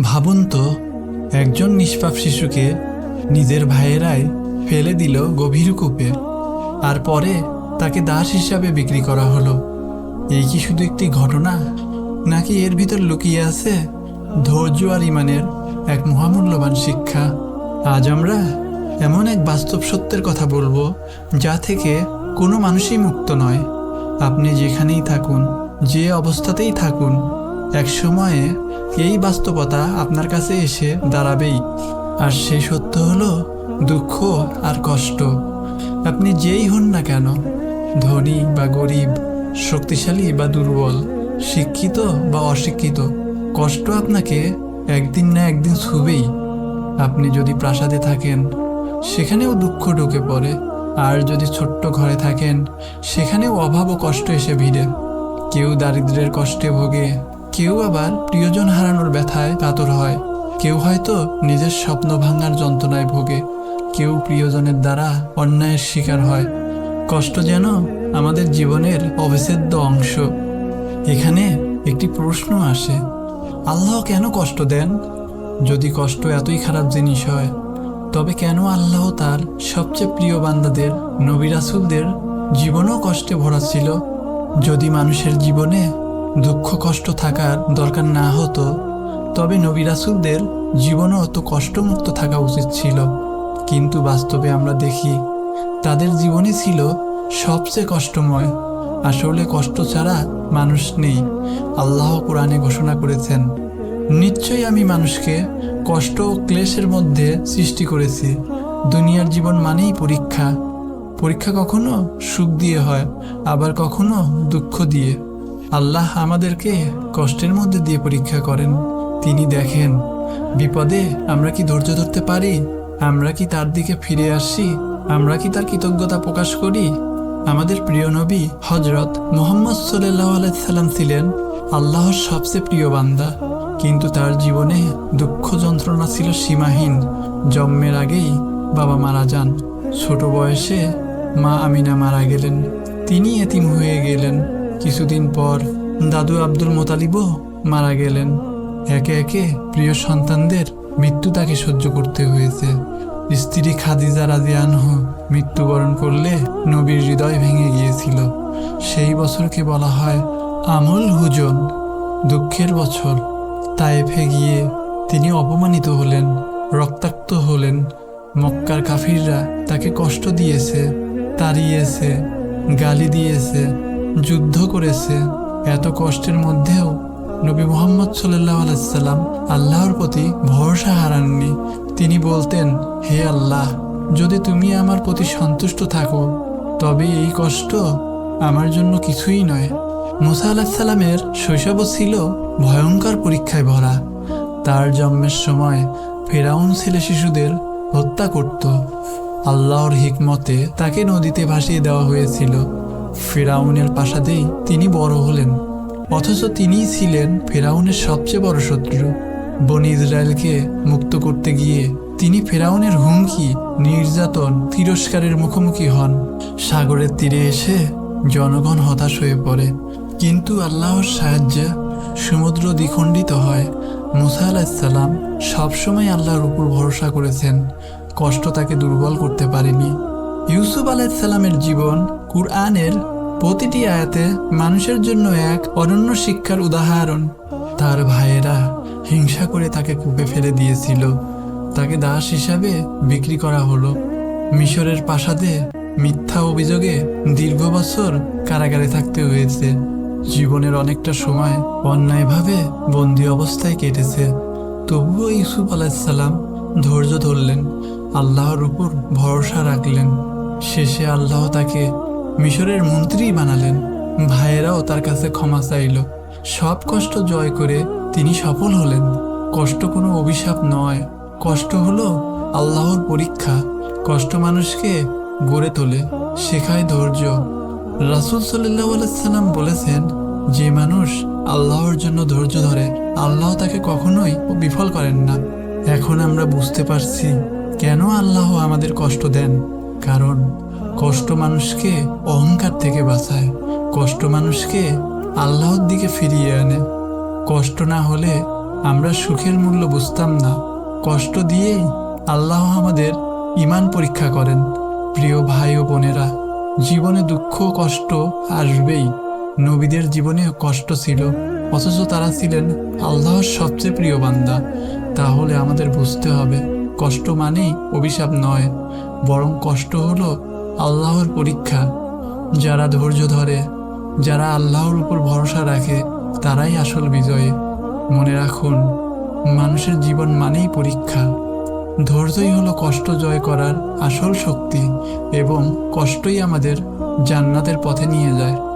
ভাবুন তো, একজন নিষ্পাপ শিশুকে নিজের ভাইয়েরাই ফেলে দিল গভীর কূপে, আর পরে তাকে দাস হিসাবে বিক্রি করা হলো। এই কি শুধু একটি ঘটনা, নাকি এর ভিতর লুকিয়ে আছে ধৈর্য আর ইমানের এক মহামূল্যবান শিক্ষা? আজ আমরা এমন এক বাস্তব সত্যের কথা বলব, যা থেকে কোনো মানুষই মুক্ত নয়। আপনি যেখানেই থাকুন, যে অবস্থাতেই থাকুন, এক সময়ে এই বাস্তবতা আপনার কাছে এসে দাঁড়াবেই। আর সেই সত্য হলো, দুঃখ আর কষ্ট। আপনি যেই হন না কেন, ধনী বা গরিব, শক্তিশালী বা দুর্বল, শিক্ষিত বা অশিক্ষিত, কষ্ট আপনাকে একদিন না একদিন ছুবেই। আপনি যদি প্রাসাদে থাকেন, সেখানেও দুঃখ ঢুকে পড়ে। আর যদি ছোট্ট ঘরে থাকেন, সেখানেও অভাব ও কষ্ট এসে ভিড়ে। কেউ দারিদ্র্যের কষ্টে ভোগে কেউ আবার প্রিয়জন হারানোর ব্যথায় কাতর হয়। কেউ হয়তো নিজের স্বপ্ন ভাঙার যন্ত্রণায় ভোগে। কেউ প্রিয়জনের দ্বারা অন্যায়ের শিকার হয়। কষ্ট যেন আমাদের জীবনের অবিচ্ছেদ্য অংশ। এখানে একটি প্রশ্ন আসে, আল্লাহ কেন কষ্ট দেন? যদি কষ্ট এতই খারাপ জিনিস হয়, তবে কেন আল্লাহ তার সবচেয়ে প্রিয় বান্দাদের, নবী রাসূলদের জীবনও কষ্টে ভরা ছিল? যদি মানুষের জীবনে দুঃখ কষ্ট থাকার দরকার না হতো, তবে নবী রাসূলদের জীবনও অত কষ্টমুক্ত থাকা উচিত ছিল। কিন্তু বাস্তবে আমরা দেখি, তাদের জীবনই ছিল সবচেয়ে কষ্টময়। আসলে কষ্ট ছাড়া মানুষ নেই। আল্লাহ কোরআনে ঘোষণা করেছেন, নিশ্চয়ই আমি মানুষকে কষ্ট ও ক্লেশের মধ্যে সৃষ্টি করেছি। দুনিয়ার জীবন মানেই পরীক্ষা। পরীক্ষা কখনো সুখ দিয়ে হয়, আবার কখনো দুঃখ দিয়ে। আল্লাহ আমাদেরকে কষ্টের মধ্যে দিয়ে পরীক্ষা করেন। তিনি দেখেন, বিপদে আমরা কি ধৈর্য ধরতে পারি? আমরা কি তার দিকে ফিরে আসি? আমরা কি তার কৃতজ্ঞতা প্রকাশ করি? আমাদের প্রিয় নবী হজরত মোহাম্মদ সাল্লাহ আলাইসাল্লাম ছিলেন আল্লাহর সবচেয়ে প্রিয় বান্দা। কিন্তু তার জীবনে দুঃখ যন্ত্রণা ছিল সীমাহীন। জন্মের আগেই বাবা মারা যান। ছোট বয়সে মা আমিনা মারা গেলেন। তিনি এতিম হয়ে গেলেন। কিছুদিন পর দাদু আব্দুল মোতালিবও মারা গেলেন। একে একে প্রিয় সন্তানদের মৃত্যু তাকে সহ্য করতে হয়েছে। স্ত্রী খাদিজা রাজিয়ানহ মৃত্যুবরণ করলে নবীর হৃদয় ভেঙে গিয়েছিল। সেই বছরকে বলা হয় আমল হুজন, দুঃখের বছর। তায়েফে গিয়ে তিনি অপমানিত হলেন, রক্তাক্ত হলেন। মক্কার কাফিররা তাকে কষ্ট দিয়েছে, তাড়িয়েছে, গালি দিয়েছে যুদ্ধ করেছে। এত কষ্টের মধ্যেও নবী মোহাম্মদ সাল্লাহ আলাইসাল্লাম আল্লাহর প্রতি ভরসা হারাননি। তিনি বলতেন, হে আল্লাহ, যদি তুমি আমার প্রতি সন্তুষ্ট থাকো, তবে এই কষ্ট আমার জন্য কিছুই নয়। মুসা আলাহিসাল্লামের শৈশবও ছিল ভয়ঙ্কর পরীক্ষায় ভরা। তার জন্মের সময় ফেরাউন ছেলে শিশুদের হত্যা করত। আল্লাহর হিকমতে তাকে নদীতে ভাসিয়ে দেওয়া হয়েছিল। ফেরাউনের প্রাসাদেই তিনি বড় হলেন। অথচ তিনিই ছিলেন ফেরাউনের সবচেয়ে বড় শত্রু। বনি ইসরায়েলকে মুক্ত করতে গিয়ে তিনি ফেরাউনের হুমকি, নির্যাতন, তিরস্কারের মুখোমুখি হন। সাগরের তীরে এসে জনগণ হতাশ হয়ে পড়ে। কিন্তু আল্লাহর সাহায্যে সমুদ্র দ্বিখণ্ডিত হয়। মুসা আলাহিসাল্লাম সবসময় আল্লাহর উপর ভরসা করেছেন। কষ্ট তাকে দুর্বল করতে পারেনি। ইউসুফ আলাহিসাল্লামের জীবন কুরআনের প্রতিটি আয়াতে মানুষের জন্য এক অনন্য শিক্ষার উদাহরণ। তার ভাইয়েরা হিংসা করে তাকে কূপে ফেলে দিয়েছিল। তাকে দাস হিসাবে বিক্রি করা হলো। মিশরের প্রাসাদে মিথ্যা অভিযোগে দীর্ঘ বছর কারাগারে থাকতে হয়েছে। জীবনের অনেকটা সময় অন্যায়ভাবে বন্দি অবস্থায় কেটেছে। তবুও ইউসুফ আলাহিসাল্লাম ধৈর্য ধরলেন, আল্লাহর উপর ভরসা রাখলেন। শেষে আল্লাহ তাকে মিশরের মন্ত্রী বানালেন। ভাইয়েরাও তার কাছে ক্ষমা চাইল। সব কষ্ট জয় করে তিনি সফল হলেন। কষ্ট কোনো অভিশাপ নয়। কষ্ট হলো আল্লাহর পরীক্ষা। কষ্ট মানুষকে গড়ে তোলে, শেখায় ধৈর্য। রাসুল সাল্লাহ আলাইসাল্লাম বলেছেন, যে মানুষ আল্লাহর জন্য ধৈর্য ধরে, আল্লাহ তাকে কখনোই বিফল করেন না। এখন আমরা বুঝতে পারছি কেন আল্লাহ আমাদের কষ্ট দেন। কারণ কষ্ট মানুষকে অহংকার থেকে বাঁচায়। কষ্ট মানুষকে আল্লাহর দিকে ফিরিয়ে আনে। কষ্ট না হলে আমরা সুখের মূল্য বুঝতাম না। কষ্ট দিয়েই আল্লাহ আমাদের ইমান পরীক্ষা করেন। প্রিয় ভাই ও বোনেরা, জীবনে দুঃখ, কষ্ট আসবেই। নবীদের জীবনে কষ্ট ছিল, অথচ তারা ছিলেন আল্লাহর সবচেয়ে প্রিয় বান্দা। তাহলে আমাদের বুঝতে হবে, কষ্ট মানেই অভিশাপ নয়। বরং কষ্ট হলো আল্লাহর পরীক্ষা। যারা ধৈর্য ধরে, যারা আল্লাহর উপর ভরসা রাখে, তারাই আসল বিজয়ী। মনে রাখুন, মানুষের জীবন মানেই পরীক্ষা। ধৈর্যই হলো কষ্ট জয় করার আসল শক্তি এবং কষ্টই আমাদের জান্নাতের পথে নিয়ে যায়।